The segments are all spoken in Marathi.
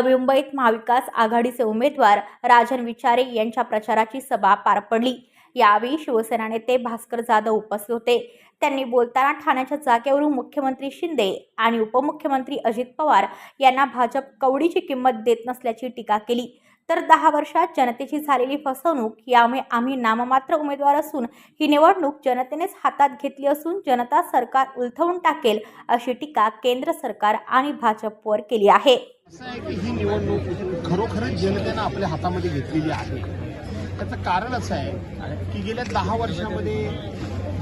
नवी मुंबईत महाविकास आघाडीचे उमेदवार राजन विचारे यांच्या प्रचाराची सभा पार पडली. यावेळी शिवसेना नेते भास्कर जाधव उपस्थित होते. त्यांनी बोलताना ठाण्याच्या जागेवरून मुख्यमंत्री शिंदे आणि उपमुख्यमंत्री अजित पवार यांना भाजप कवडीची किंमत देत नसल्याची टीका केली. तर दहा वर्षात जनतेची झालेली फसवणूक यामुळे आम्ही नाममात्र उमेदवार असून ही निवडणूक जनतेनेच हातात घेतली असून जनता सरकार उलथवून टाकेल अशी टीका केंद्र सरकार आणि भाजपवर केली आहे. ही निवडणूक खरोखरच जनतेनं आपल्या हातामध्ये घेतलेली आहे. त्याचं कारण असं आहे की गेल्या दहा वर्षामध्ये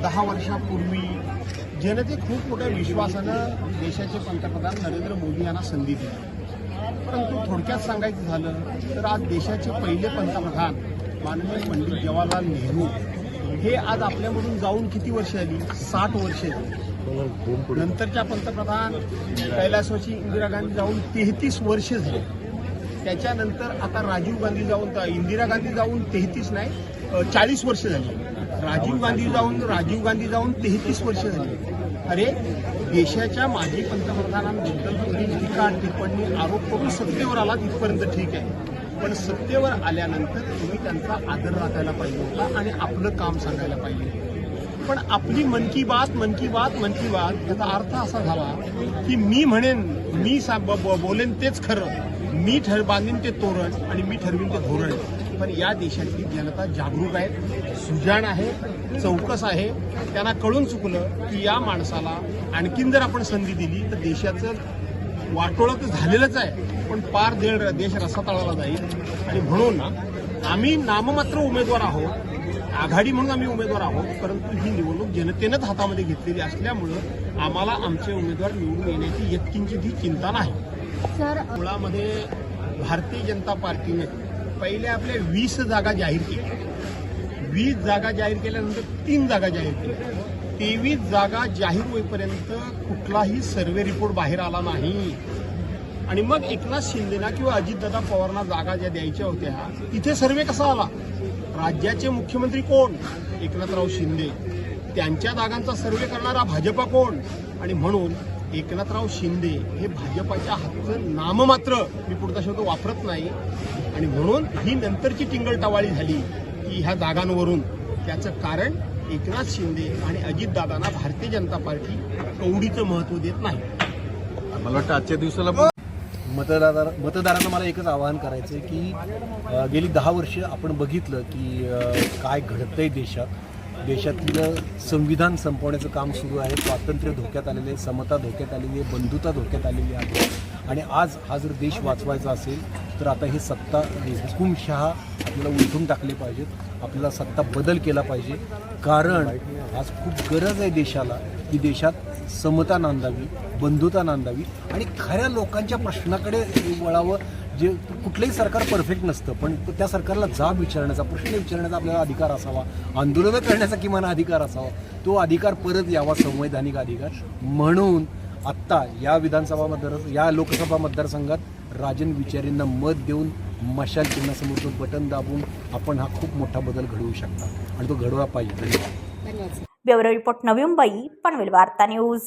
दहा वर्षापूर्वी जनते खूप मोठ्या विश्वासानं देशाचे पंतप्रधान नरेंद्र मोदी यांना संधी दिली. परंतु थोडक्यात सांगायचं झालं तर आज देशाचे पहिले पंतप्रधान माननीय पंडित जवाहरलाल नेहरू हे आज आपल्यामधून जाऊन किती वर्ष आली? साठ वर्ष नंतरच्या पंतप्रधान कैलासवाची इंदिरा गांधी जाऊन तेहतीस वर्ष झाली. त्याच्यानंतर आता राजीव गांधी जाऊन इंदिरा गांधी जाऊन तेहतीस नाही चाळीस वर्ष झाली. राजीव गांधी जाऊन राजीव गांधी जाऊन तेहतीस वर्ष झाली. अरे देशाच्या माजी पंतप्रधानांबद्दल तुम्ही टीका टिप्पणी आरोप करून सत्तेवर आला तिथपर्यंत ठीक आहे. पण सत्तेवर आल्यानंतर तुम्ही त्यांचा आदर राखायला पाहिजे होता आणि आपलं काम सांगायला पाहिजे पण आपली मन की बात मन की बात मन की बात याचा अर्थ असा झाला की मी म्हणेन मी सा- ब- ब- बोलेन तेच खरं. मी ठर बांधीन ते तोरण आणि मी ठरवीन ते धोरण. पण या देशातली जनता जागरूक आहे सुजाण आहे चौकस आहे. त्यांना कळून चुकलं की या माणसाला आणखीन जर आपण संधी दिली तर देशाचं वाटोळं तर झालेलंच आहे. पण पार देड देश रसातळाला जाईल. आणि म्हणून आम्ही नाममात्र उमेदवार आहोत आघाडी म्हणून आम्ही उमेदवार आहोत परंतु ही निवडणूक जनतेनंच हातामध्ये घेतलेली असल्यामुळं आम्हाला आमचे उमेदवार निवडून येण्याची यत्किंचित ही चिंता नाही. सर मुळामध्ये भारतीय जनता पार्टीने पहिल्या आपल्या वीस जागा जाहीर केल्या वीस जागा जाहीर केल्यानंतर तीन जागा जाहीर केल्या तेवीस जागा जाहीर होईपर्यंत कुठलाही सर्वे रिपोर्ट बाहेर आला नाही. आणि मग एकनाथ शिंदेना किंवा अजितदादा पवारांना जागा ज्या द्यायच्या होत्या तिथे सर्वे कसा आला? राज्याचे मुख्यमंत्री कोण? एकनाथराव शिंदे. त्यांच्या जागांचा सर्वे करणारा भाजपा कोण? आणि म्हणून एकनाथराव शिंदे हे भाजपाच्या हातचं नाममात्र मी पुढचा शब्द वापरत नाही. आणि म्हणून ही नंतरची टिंगलटावाळी झाली की ह्या जागांवरून. त्याचं कारण एकनाथ शिंदे आणि अजितदादांना भारतीय जनता पार्टी कवडीचं महत्त्व देत नाही. मला वाटतं आजच्या दिवसाला मतदार मतदारांना मला एकच आवाहन करायचं आहे की गेली दहा वर्ष आपण बघितलं की काय घडतंय देशात. देशातलं संविधान संपवण्याचं काम सुरू आहे. स्वातंत्र्य धोक्यात आलेले आहे समता धोक्यात आलेली आहे बंधुता धोक्यात आलेली आहे. आणि आज हा जर देश वाचवायचा असेल तर आता हे सत्ता हुकुमशहा आपल्याला उलटून टाकले पाहिजेत. आपल्याला सत्ता बदल केला पाहिजे. कारण आज खूप गरज आहे देशाला की देशात समता नांदावी बंधुता नांदावी आणि खऱ्या लोकांच्या प्रश्नाकडे वळावं जे कुठलंही सरकार परफेक्ट नसतं पण त्या सरकारला जाब विचारण्याचा प्रश्न विचारण्याचा आपल्याला अधिकार असावा. आंदोलनं करण्याचा किमान अधिकार असावा. तो अधिकार परत यावा संवैधानिक अधिकार. म्हणून आत्ता या विधानसभा मतदार या लोकसभा मतदारसंघात राजन विचारेंना मत देऊन मशाल चिन्हासमोरचं बटन दाबून आपण हा खूप मोठा बदल घडवू शकता. आणि तो घडवा पाहिजे. धन्यवाद. ब्युरो रिपोर्ट नवी मुंबई पनवेल वार्ता न्यूज.